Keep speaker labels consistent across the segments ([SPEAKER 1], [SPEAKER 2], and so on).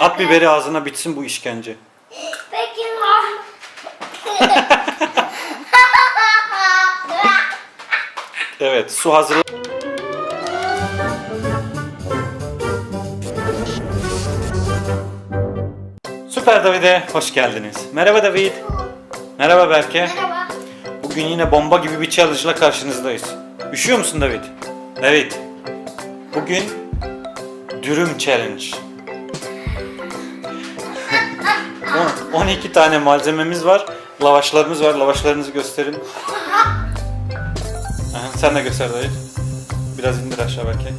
[SPEAKER 1] At biberi ağzına bitsin bu işkence.
[SPEAKER 2] Belki
[SPEAKER 1] Evet su hazır. Süper David'e hoş geldiniz. Merhaba David. Merhaba Berke.
[SPEAKER 2] Merhaba.
[SPEAKER 1] Bugün yine bomba gibi bir challenge ile karşınızdayız. Üşüyor musun David? Evet. Bugün dürüm challenge. 12 tane malzememiz var. Lavaşlarımız var. Lavaşlarınızı gösterin. Sen de göster David. Biraz indir aşağı belki.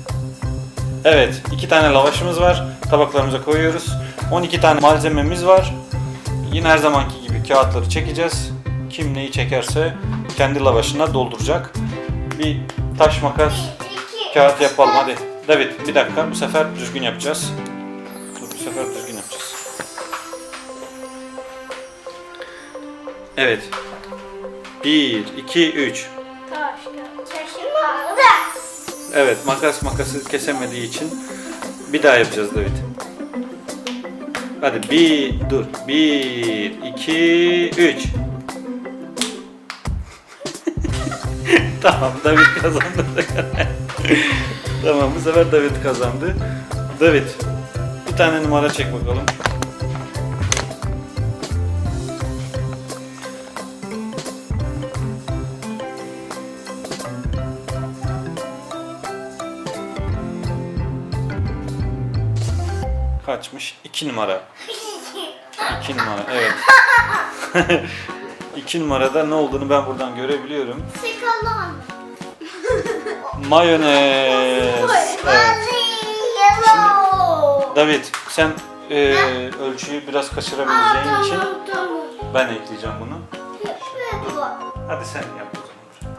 [SPEAKER 1] Evet, iki tane lavaşımız var. Tabaklarımıza koyuyoruz. 12 tane malzememiz var. Yine her zamanki gibi kağıtları çekeceğiz. Kim neyi çekerse kendi lavaşına dolduracak. Bir taş makas kağıt yapalım hadi. David bir dakika bu sefer düzgün yapacağız. Dur, bu sefer düzgün Evet. 1, 2, 3.
[SPEAKER 2] Taş.
[SPEAKER 1] Evet makas makası kesemediği için bir daha yapacağız David. Hadi bir dur. Bir, iki, üç. tamam David kazandı. tamam bu sefer David kazandı. David bir tane numara çek bakalım. Kaçmış? 2 numara. 2 numara evet. 2 numarada ne olduğunu ben buradan görebiliyorum.
[SPEAKER 2] Sıkalım.
[SPEAKER 1] Mayonez. Evet. David sen e, ölçüyü biraz kaçırabileceğin için ben ekleyeceğim bunu.
[SPEAKER 2] Bu.
[SPEAKER 1] Hadi sen yap o zaman.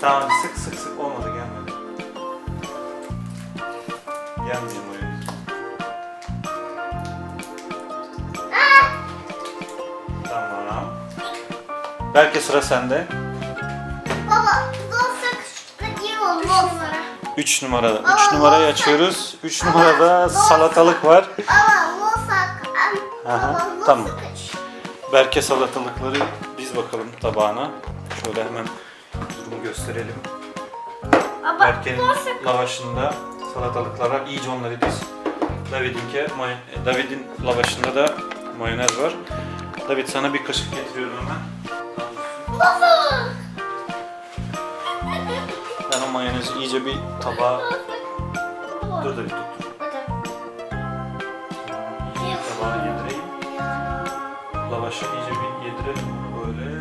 [SPEAKER 1] Tamam sık sık sık Gelmiyor mayonez. Tamam. Belki sıra sende.
[SPEAKER 2] Baba, dostak şuradaki olmaz.
[SPEAKER 1] 3 numara. 3 numarayı açıyoruz. 3 numarada salatalık var.
[SPEAKER 2] Baba, losak.
[SPEAKER 1] Aha,
[SPEAKER 2] Baba,
[SPEAKER 1] tamam.
[SPEAKER 2] losak aç.
[SPEAKER 1] Berke salatalıkları diz bakalım tabağına. Şöyle hemen durumu gösterelim.
[SPEAKER 2] Baba,
[SPEAKER 1] Berke'nin lavaşında salatalıklara iyice onları diz. David'inki, may- David'in lavaşında da mayonez var. David sana bir kaşık getiriyorum hemen.
[SPEAKER 2] Losak.
[SPEAKER 1] Ben o mayonezi iyice bir tabağa... Dur David dur. tabağa yedireyim. Lavaşa iyice bir yedirelim böyle.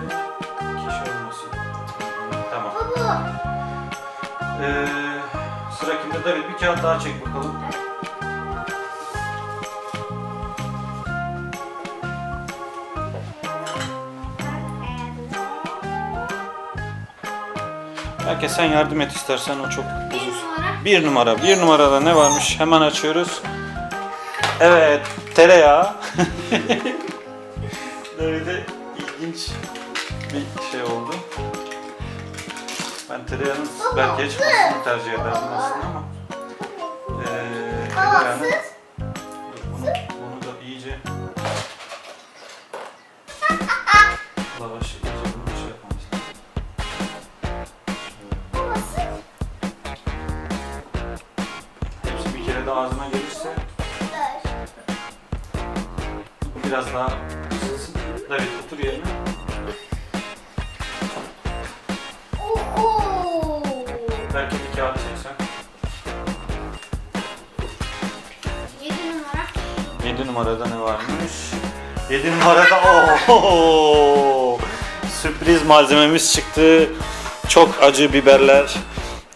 [SPEAKER 1] Kişi olmasın. Tamam.
[SPEAKER 2] Baba.
[SPEAKER 1] Ee, sıra kimde? David bir kağıt daha çek bakalım. Belki sen yardım et istersen o çok uzun. Bir numara. Bir numarada ne varmış? Hemen açıyoruz. Evet, tereyağı. David'e ilginç bir şey oldu. Ben tereyağının belki çıkmasını tercih ederdim aslında ama. Ee. Dur, bunu, bunu da iyice... Lavaşı iyice bunu şey yapmamız lazım. Şöyle. Hepsi bir kere de ağzına gelirse biraz daha ısınsın. David otur yerine. 7 numarada ne varmış? 7 numarada ooo sürpriz malzememiz çıktı. Çok acı biberler.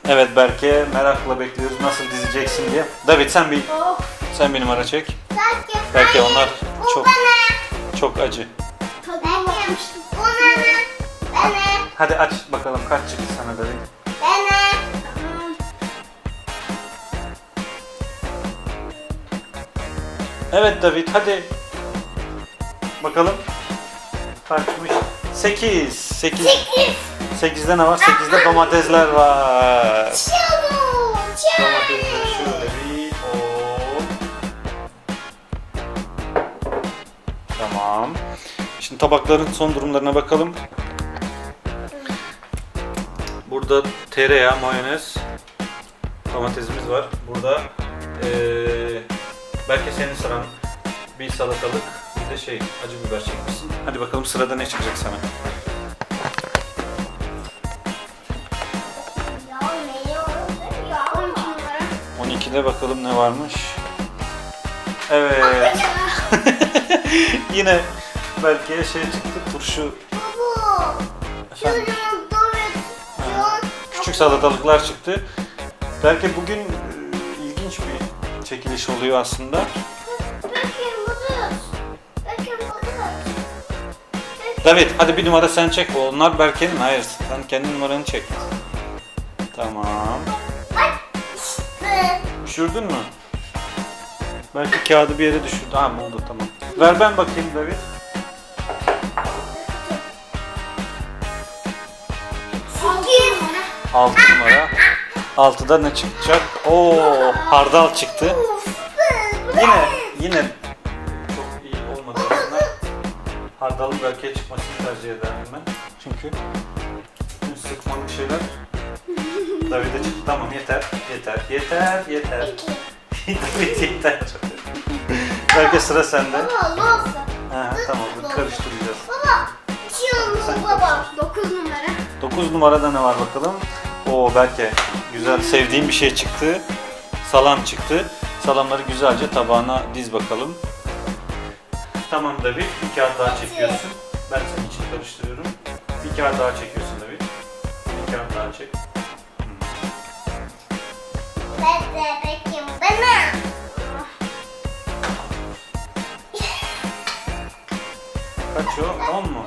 [SPEAKER 1] Evet Berke merakla bekliyoruz nasıl dizeceksin diye. David sen bir
[SPEAKER 2] Oh.
[SPEAKER 1] sen bir numara çek.
[SPEAKER 2] Belki.
[SPEAKER 1] Belki
[SPEAKER 2] Hayır,
[SPEAKER 1] onlar
[SPEAKER 2] bu
[SPEAKER 1] çok-
[SPEAKER 2] bana.
[SPEAKER 1] Çok acı.
[SPEAKER 2] Belki. Bu bana. Bana.
[SPEAKER 1] Hadi aç bakalım kaç çıktı sana David.
[SPEAKER 2] Bana.
[SPEAKER 1] Evet David hadi. Bakalım. Kaçmış? 8. 8.
[SPEAKER 2] 8.
[SPEAKER 1] 8'de ne var? 8'de domatesler var. Tamam. Şimdi tabakların son durumlarına bakalım. Burada tereyağı, mayonez, domatesimiz var. Burada ee, belki senin sıran bir salatalık, bir de şey acı biber çekmişsin. Hadi bakalım sırada ne çıkacak sana?
[SPEAKER 2] Ya ne yiyorsun ya? 12 numara.
[SPEAKER 1] 12'de bakalım ne varmış. Evet. Yine belki şey çıktı turşu.
[SPEAKER 2] Baba.
[SPEAKER 1] Efendim? Küçük salatalıklar çıktı. Belki bugün çekiliş oluyor aslında.
[SPEAKER 2] Bakın. Bakın.
[SPEAKER 1] David hadi bir numara sen çek. Onlar Berke'nin. Hayır sen kendi numaranı çek. Tamam.
[SPEAKER 2] İşte.
[SPEAKER 1] Düşürdün mü? Belki kağıdı bir yere düşürdü. Ha oldu tamam. Ver ben bakayım David.
[SPEAKER 2] Sekiz.
[SPEAKER 1] 6 numara. 6'da ne çıkacak? Oo hardal çıktı. Yine yine çok iyi olmadı aslında. Hardalın Berke'ye çıkmasını tercih ederdim ben. Çünkü bütün sıkmalık şeyler David'e çıktı. Tamam yeter. Yeter. Yeter. Yeter.
[SPEAKER 2] İki.
[SPEAKER 1] David yeter. Berke sıra sende.
[SPEAKER 2] Baba ne olsun?
[SPEAKER 1] Ha, tamam karıştıracağız.
[SPEAKER 2] Baba. Çiğ
[SPEAKER 1] Sen
[SPEAKER 2] baba. Dokuz numara.
[SPEAKER 1] 9 numarada ne var bakalım? Oo Berke güzel sevdiğim bir şey çıktı. Salam çıktı. Salamları güzelce tabağına diz bakalım. Tamam David bir kağıt daha çekiyorsun. Ben senin için karıştırıyorum. Bir kağıt daha çekiyorsun David. Bir kağıt daha çek.
[SPEAKER 2] Ben de bakayım bana.
[SPEAKER 1] Kaç o? 10 mu?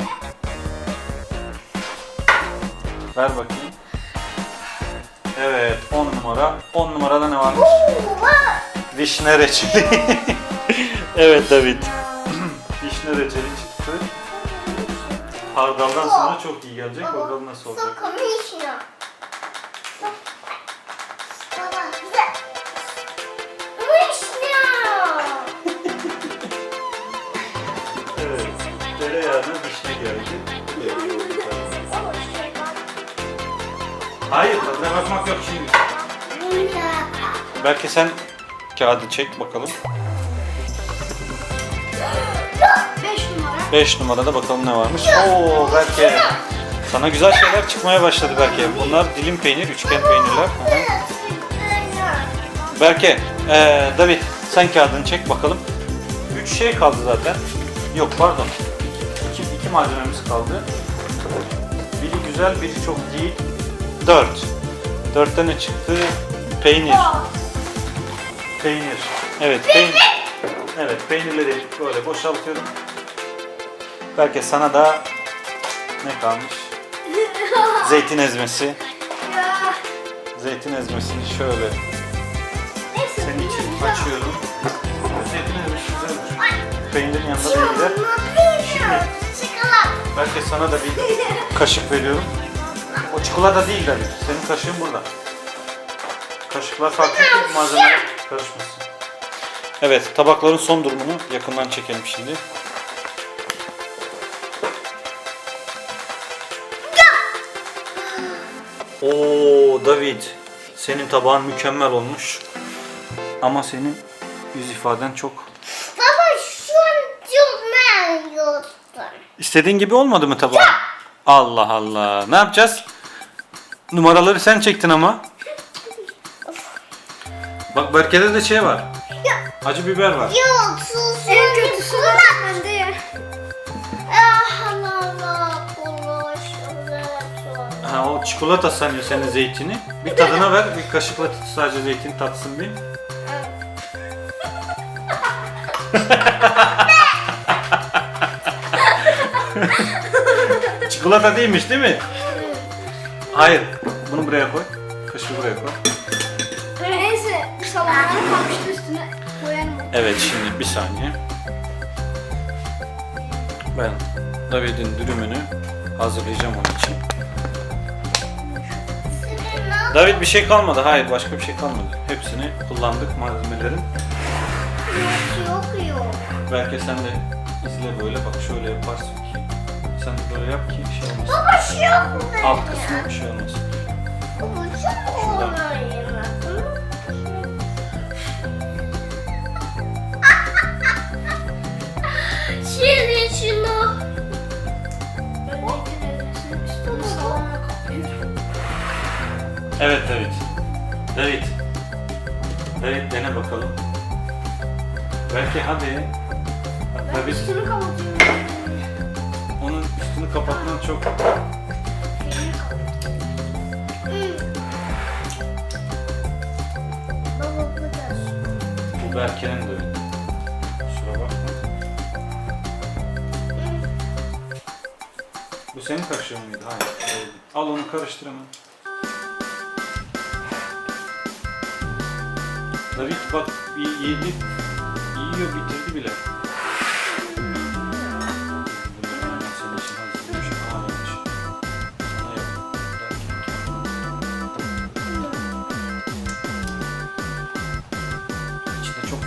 [SPEAKER 1] Ver bakayım. Evet 10 numara. 10 numarada ne varmış? Vişne reçeli. evet David. Vişne reçeli çıktı. Hardaldan sonra çok iyi gelecek. Bakalım nasıl olacak. Tadına bakmak yok şimdi. Belki sen kağıdı çek bakalım.
[SPEAKER 2] Beş numara.
[SPEAKER 1] 5 numarada bakalım ne varmış. Oo belki sana güzel şeyler çıkmaya başladı belki. Bunlar dilim peynir, üçgen peynirler. Hı. Berke, eee David sen kağıdını çek bakalım. Üç şey kaldı zaten. Yok pardon. İki, iki malzememiz kaldı. Biri güzel, biri çok değil. Dört. Dörtte ne çıktı? Peynir. Peynir. Evet, peynir. Evet, peynirleri böyle boşaltıyorum. Berke sana da ne kalmış? Zeytin ezmesi. Zeytin ezmesini şöyle senin için açıyorum. Zeytin ezmesi güzelmiş. Peynirin yanında da gider.
[SPEAKER 2] Çikolata.
[SPEAKER 1] Belki sana da bir kaşık veriyorum. O çikolata değil tabii. Senin kaşığın burada. Kaşıklar farklı ki malzemeler karışmasın. Evet, tabakların son durumunu yakından çekelim şimdi. Oo David, senin tabağın mükemmel olmuş. Ama senin yüz ifaden çok
[SPEAKER 2] Baba şu an çok merak
[SPEAKER 1] İstediğin gibi olmadı mı tabağın? Allah Allah. Ne yapacağız? Numaraları sen çektin ama. Bak Berke'de de şey var. Acı biber var.
[SPEAKER 2] Yok sus. En kötüsü bende ya. Ah Allah Allah.
[SPEAKER 1] Ha, o çikolata sanıyor senin zeytini. Bir tadına ver. Bir kaşıkla tut sadece zeytin tatsın bir. Çikolata değilmiş değil mi? Hayır. Bunu buraya koy. Kaşığı buraya koy.
[SPEAKER 2] Neyse salamlar kalmıştı üstüne koyarım.
[SPEAKER 1] Evet şimdi bir saniye. Ben David'in dürümünü hazırlayacağım onun için. David bir şey kalmadı. Hayır başka bir şey kalmadı. Hepsini kullandık malzemelerin.
[SPEAKER 2] Yok yok.
[SPEAKER 1] Belki sen de İzle böyle bak şöyle yaparsın ki. Sen böyle yap ki şey olmasın.
[SPEAKER 2] Baba şu yok mu?
[SPEAKER 1] Alt kısmı bir şey olmasın.
[SPEAKER 2] Baba şu mu olayım? Şimdi şunu.
[SPEAKER 1] Evet David. David. David dene bakalım. Belki hadi. David
[SPEAKER 2] Üstünü kapatıyorum.
[SPEAKER 1] Kapatman çok
[SPEAKER 2] bu da
[SPEAKER 1] bu Berke'nin de. Kusura bakma. Bu senin kaşığın mıydı? Hayır. Al onu karıştır hemen. David bak y- yedi. Yiyor bitirdi bile.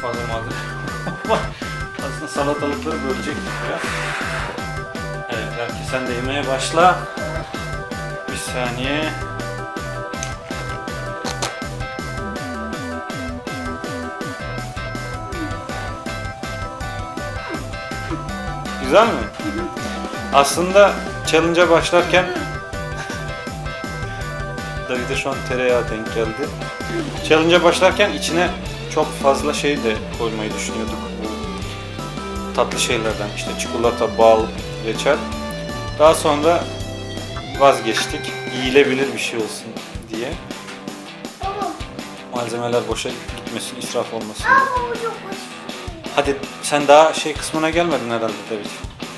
[SPEAKER 1] Fazla malzeme. Aslında salatalıkları bölecektik biraz. Evet belki sen de yemeye başla. Bir saniye. Güzel mi? Aslında challenge'a başlarken David'e şu an tereyağı denk geldi. Challenge'a başlarken içine çok fazla şey de koymayı düşünüyorduk. Bu tatlı şeylerden işte çikolata, bal, reçel. Daha sonra vazgeçtik. Yiyilebilir bir şey olsun diye. Malzemeler boşa gitmesin, israf olmasın. Hadi sen daha şey kısmına gelmedin herhalde David.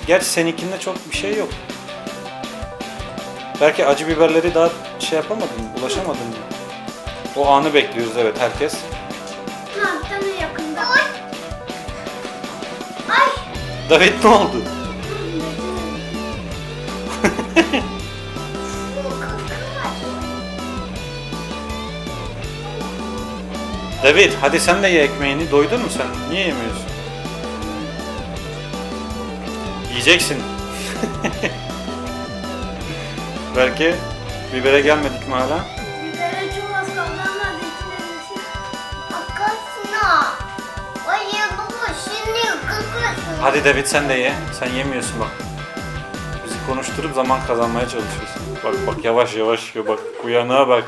[SPEAKER 1] Gerçi seninkinde çok bir şey yok. Belki acı biberleri daha şey yapamadın ulaşamadın? O anı bekliyoruz evet herkes. David ne oldu? David hadi sen de ye ekmeğini. Doydun mu sen? Niye yemiyorsun? Yiyeceksin. Belki bibere gelmedik mi hala? Hadi David sen de ye. Sen yemiyorsun bak. Bizi konuşturup zaman kazanmaya çalışıyorsun. Bak bak yavaş yavaş yiyor bak. Uyanığa bak.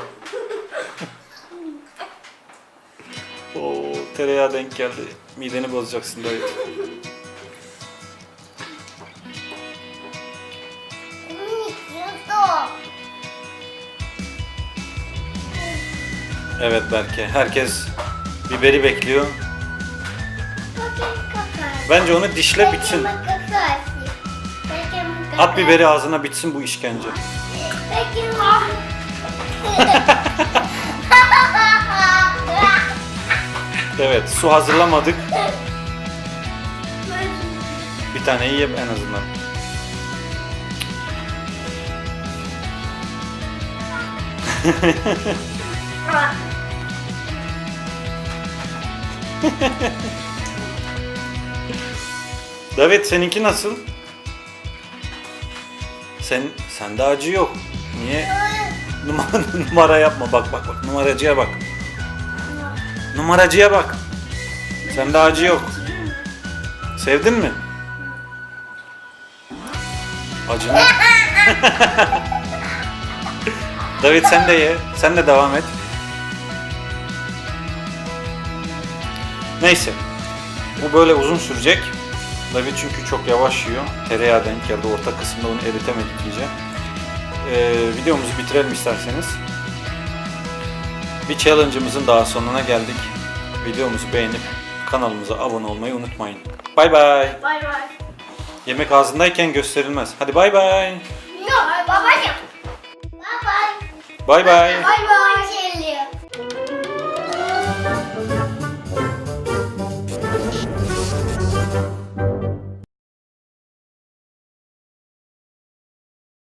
[SPEAKER 1] Oo, tereyağı denk geldi. Mideni bozacaksın David. Evet Berke. Herkes biberi bekliyor. Bence onu dişle bitsin. At biberi ağzına bitsin bu işkence. Evet su hazırlamadık. Bir tane ye en azından. David seninki nasıl? Sen sende acı yok. Niye? Numara, numara yapma bak bak bak numaracıya bak. Numaracıya bak. Sende acı yok. Sevdin mi? Acını. David sen de ye. Sen de devam et. Neyse. Bu böyle uzun sürecek. David çünkü çok yavaş yiyor. Tereyağı denk geldi. Orta kısımda onu eritemedik iyice. Ee, videomuzu bitirelim isterseniz. Bir challenge'ımızın daha sonuna geldik. Videomuzu beğenip kanalımıza abone olmayı unutmayın. Bay bay.
[SPEAKER 2] Bay bay.
[SPEAKER 1] Yemek ağzındayken gösterilmez. Hadi bay bay.
[SPEAKER 2] Yok babacığım. Bay bay.
[SPEAKER 1] Bay bay.
[SPEAKER 2] Bay bay.